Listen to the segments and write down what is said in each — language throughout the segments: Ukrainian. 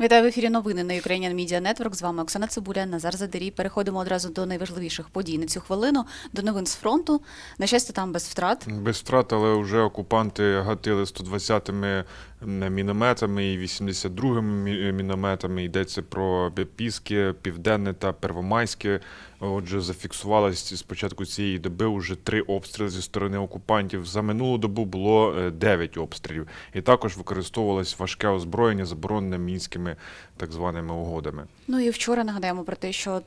Вітаю в ефірі новини на Ukrainian Media Network. З вами Оксана Цибуля, Назар Задирій. Переходимо одразу до найважливіших подій на цю хвилину, до новин з фронту. На щастя, там без втрат. Без втрат, але вже окупанти гатили 120-ми мінометами і 82-ми мі- мінометами. Йдеться про Піски, Південне та Первомайське. Отже, зафіксувалось з початку цієї доби вже три обстріли зі сторони окупантів. За минулу добу було е, 9 обстрілів. І також використовувалось важке озброєння, заборонене мінськими так званими угодами. Ну і вчора нагадаємо про те, що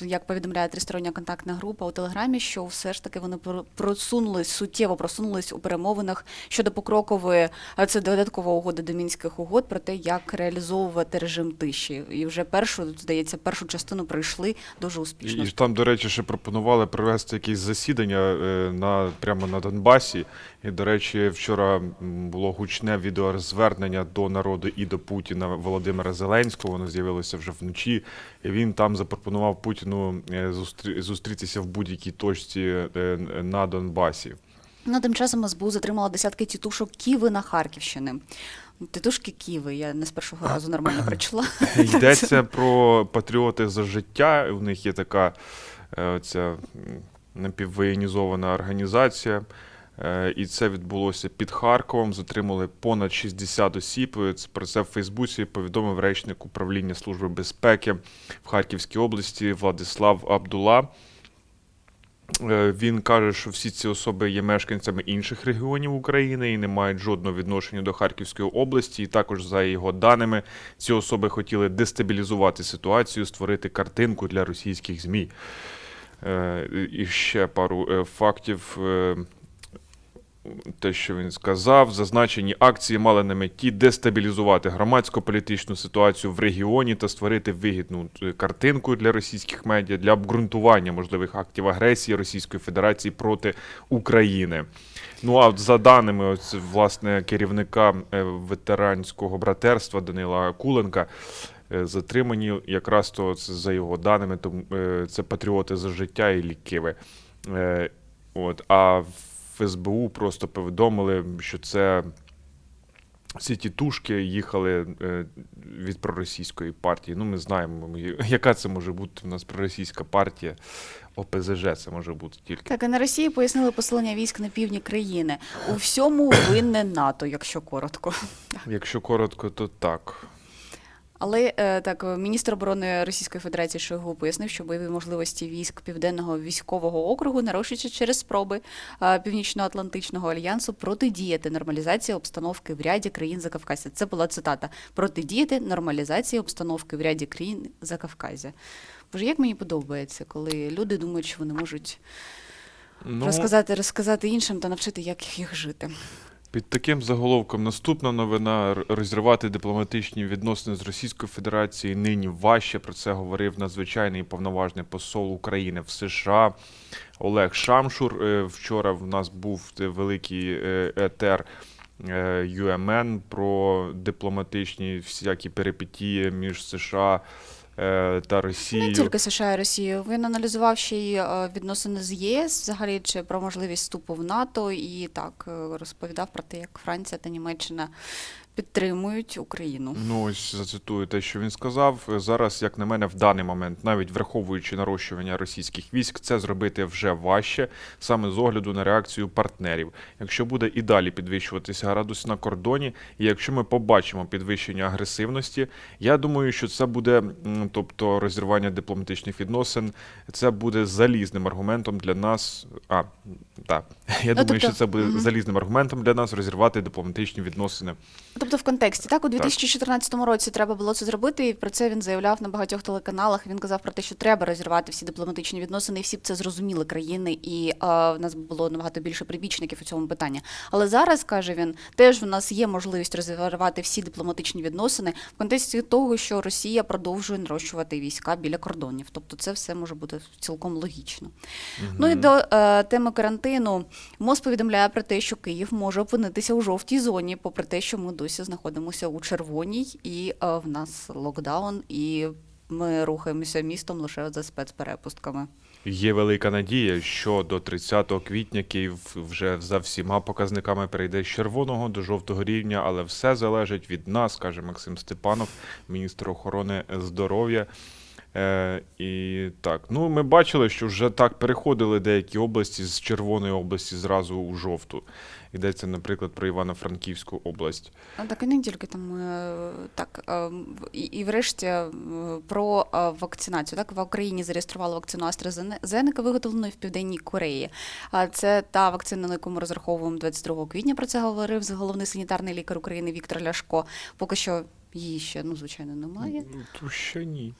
як повідомляє тристороння контактна група у Телеграмі, що все ж таки вони про- просунулись суттєво просунулись у перемовинах щодо покрокової а це додаткова угода до мінських угод про те, як реалізовувати режим тиші. І вже першу здається, першу частину пройшли дуже успішно. І там, до речі, ще пропонували провести якісь засідання е, на прямо на Донбасі. І, до речі, вчора було гучне відеозвернення до народу і до Путіна Володимира Зеленського. Воно з'явилося вже вночі. І він там запропонував Путіну е, зустрі- зустрітися в будь-якій точці е, на Донбасі. Ну, тим часом СБУ затримала десятки тітушок Ківи на Харківщини. Тітушки Ківи, я не з першого разу нормально прочла. Йдеться про патріоти за життя. У них є така е, ця напіввоєнізована організація. Е, І це відбулося під Харковом. Затримали понад 60 осіб. Е, про це в Фейсбуці повідомив речник управління Служби безпеки в Харківській області Владислав Абдула. Е, Він каже, що всі ці особи є мешканцями інших регіонів України і не мають жодного відношення до Харківської області. І також, за його даними, ці особи хотіли дестабілізувати ситуацію, створити картинку для російських ЗМІ. Е, І ще пару е, фактів. Те, що він сказав, зазначені акції мали на меті дестабілізувати громадсько-політичну ситуацію в регіоні та створити вигідну е, картинку для російських медіа для обґрунтування можливих актів агресії Російської Федерації проти України. Ну а за даними ось, власне керівника е, ветеранського братерства Данила Куленка, е, затримані якраз то за його даними, то це патріоти за життя і лікиви. От, а в СБУ просто повідомили, що це ці тітушки їхали е, від проросійської партії. Ну, ми знаємо, яка це може бути у нас проросійська партія. ОПЗЖ це може бути тільки. Так, і на Росії пояснили посилення військ на півдні країни. У всьому винне НАТО, якщо коротко. Якщо коротко, то так. Але е, так, міністр оборони Російської Федерації Шойгу пояснив, що бойові можливості військ Південного військового округу нарощуються через спроби Північно-Атлантичного альянсу протидіяти нормалізації обстановки в ряді країн Закавказя. Це була цитата: протидіяти нормалізації обстановки в ряді країн Закавказя. Боже, як мені подобається, коли люди думають, що вони можуть Ну, розказати, розказати іншим та навчити, як їх жити. Під таким заголовком наступна новина розірвати дипломатичні відносини з Російською Федерацією нині важче. Про це говорив надзвичайний і повноважний посол України в США Олег Шамшур. Е, Вчора в нас був великий е, етер. е, UMN про дипломатичні всякі перипетії між США е, та Не тільки США і Росію. Він аналізував ще й е, відносини з ЄС, взагалі чи про можливість вступу в НАТО, і так е, розповідав про те, як Франція та Німеччина підтримують Україну. Ну, ось зацитую те, що він сказав. Зараз, як на мене, в даний момент, навіть враховуючи нарощування російських військ, це зробити вже важче, саме з огляду на реакцію партнерів. Якщо буде і далі підвищуватися градус на кордоні, і якщо ми побачимо підвищення агресивності, я думаю, що це буде, тобто розірвання дипломатичних відносин, це буде залізним аргументом для нас. А так, я думаю, тобто, що це буде мгм. залізним аргументом для нас розірвати дипломатичні відносини. Тобто в контексті, так, у 2014 році треба було це зробити, і про це він заявляв на багатьох телеканалах. Він казав про те, що треба розірвати всі дипломатичні відносини, і всі б це зрозуміли країни, і е, в нас було набагато більше прибічників у цьому питанні. Але зараз каже він, теж в нас є можливість розірвати всі дипломатичні відносини в контексті того, що Росія продовжує нарощувати війська біля кордонів. Тобто, це все може бути цілком логічно. Ну і до е, теми карантину МОЗ повідомляє про те, що Київ може опинитися у жовтій зоні, попри те, що ми досі знаходимося у червоній, і е, в нас локдаун, і ми рухаємося містом лише за спецперепустками. Є велика надія, що до 30 квітня Київ вже за всіма показниками перейде з червоного до жовтого рівня, але все залежить від нас, каже Максим Степанов, міністр охорони здоров'я. Е, і так, ну ми бачили, що вже так переходили деякі області з червоної області зразу у жовту. Йдеться, наприклад, про Івано-Франківську область. А так і не тільки там е, так. е, І, і врешті е, про вакцинацію. Так, в Україні зареєстрували вакцину AstraZeneca, виготовлену в Південній Кореї. А це та вакцина, на яку ми розраховуємо 22 квітня. Про це говорив головний санітарний лікар України Віктор Ляшко. Поки що її ще, ну, звичайно, немає. Ну, То ще ні.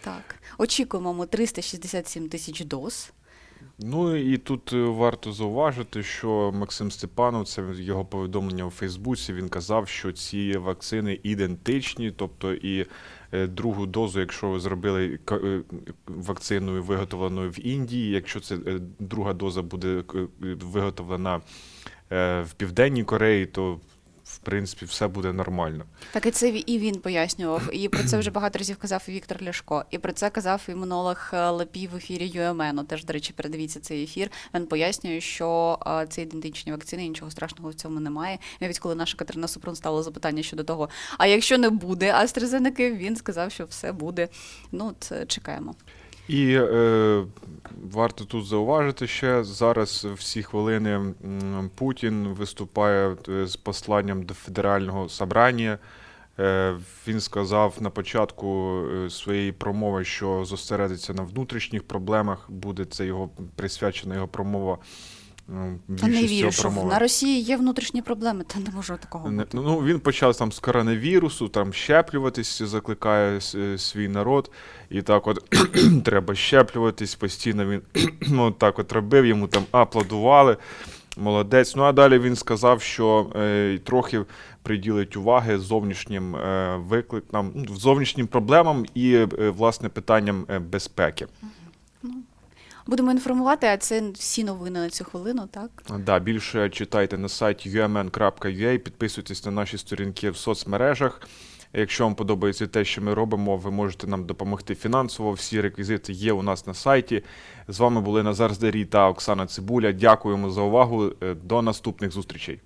Так. Очікуємо ми 367 тисяч доз. Ну і тут е, варто зауважити, що Максим Степанов, це його повідомлення у Фейсбуці. Він казав, що ці вакцини ідентичні, тобто і е, другу дозу, якщо ви зробили е, вакциною виготовленою в Індії, якщо це друга доза буде виготовлена в Південній Кореї, то принципі все буде нормально. Так і це і він пояснював. І про це вже багато разів казав і Віктор Ляшко. І про це казав імунолог е, Лапій в ефірі ЮМН. Теж, до речі, передивіться цей ефір. Він пояснює, що е, це ідентичні вакцини, нічого страшного в цьому немає. Навіть коли наша Катерина Супрун ставила запитання щодо того, а якщо не буде AstraZeneca, він сказав, що все буде. Ну, це чекаємо. І е, варто тут зауважити ще зараз всі хвилини Путін виступає е, з посланням до федерального собрання. Е, він сказав на початку е, своєї промови, що зосередиться на внутрішніх проблемах. Буде це його присвячена його промова. М, Та не вірю, що промови. на Росії є внутрішні проблеми, та не може такого Не- бути. Ну, він почав там з коронавірусу, там щеплюватись, закликає е, свій народ. І так от треба щеплюватись постійно. Він ну, так от робив, йому там аплодували. Молодець. Ну а далі він сказав, що е, трохи приділить уваги зовнішнім е, викликам, ну, зовнішнім проблемам і е, власне питанням е, безпеки. Будемо інформувати, а це всі новини на цю хвилину, так? Да, більше читайте на сайті umn.ua, підписуйтесь на наші сторінки в соцмережах. Якщо вам подобається те, що ми робимо, ви можете нам допомогти фінансово. Всі реквізити є у нас на сайті. З вами були Назар Здарій та Оксана Цибуля. Дякуємо за увагу. Е, До наступних зустрічей.